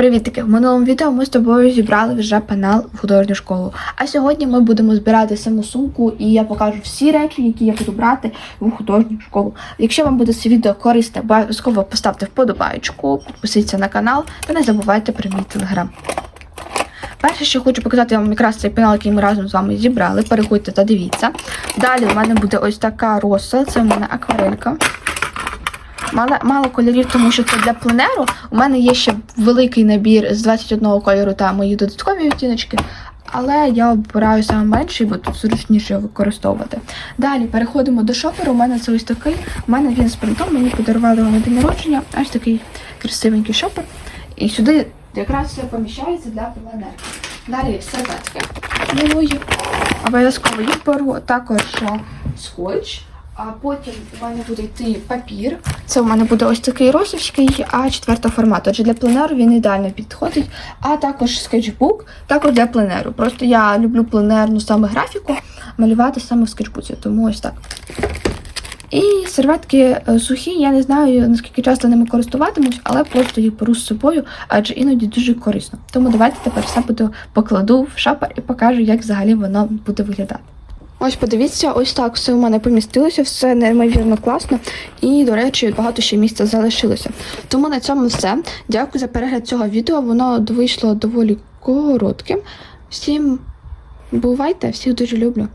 Привітики! В минулому відео ми з тобою зібрали вже пенал в художню школу. А сьогодні ми будемо збирати саму сумку, і я покажу всі речі, які я буду брати в художню школу. Якщо вам буде це відео корисне, обов'язково поставте вподобайку, підпишіться на канал та не забувайте про мій телеграм. Перше, що хочу показати вам якраз цей пенал, який ми разом з вами зібрали. Переходьте та дивіться. Далі в мене буде ось така роса, це в мене акварелька. Мало, мало кольорів, тому що це для пленеру. У мене є ще великий набір з 21 кольору та мої додаткові відтіночки. Але я обираю саме менший, бо тут зручніше використовувати. Далі переходимо до шоперу. У мене це ось такий. У мене він з принтом, мені подарували його на день народження. Ось такий красивенький шопер. І сюди якраз все поміщається для пленеру. Далі серветки. Обов'язково їх беру. Також скотч. А потім у мене буде йти папір. Це у мене буде ось такий розовський А4 формату. Отже, для пленеру він ідеально підходить. А також скетчбук, також для пленеру. Просто я люблю пленерну саме графіку малювати саме в скетчбуці, тому ось так. І серветки е, сухі, я не знаю, наскільки часто ними користуватимусь, але просто їх беру з собою, адже іноді дуже корисно. Тому давайте тепер все буду покладу в шапер і покажу, як взагалі воно буде виглядати. Ось подивіться, ось так все у мене помістилося, все неймовірно класно. І, до речі, багато ще місця залишилося. Тому на цьому все. Дякую за перегляд цього відео. Воно вийшло доволі коротким. Всім бувайте, всіх дуже люблю.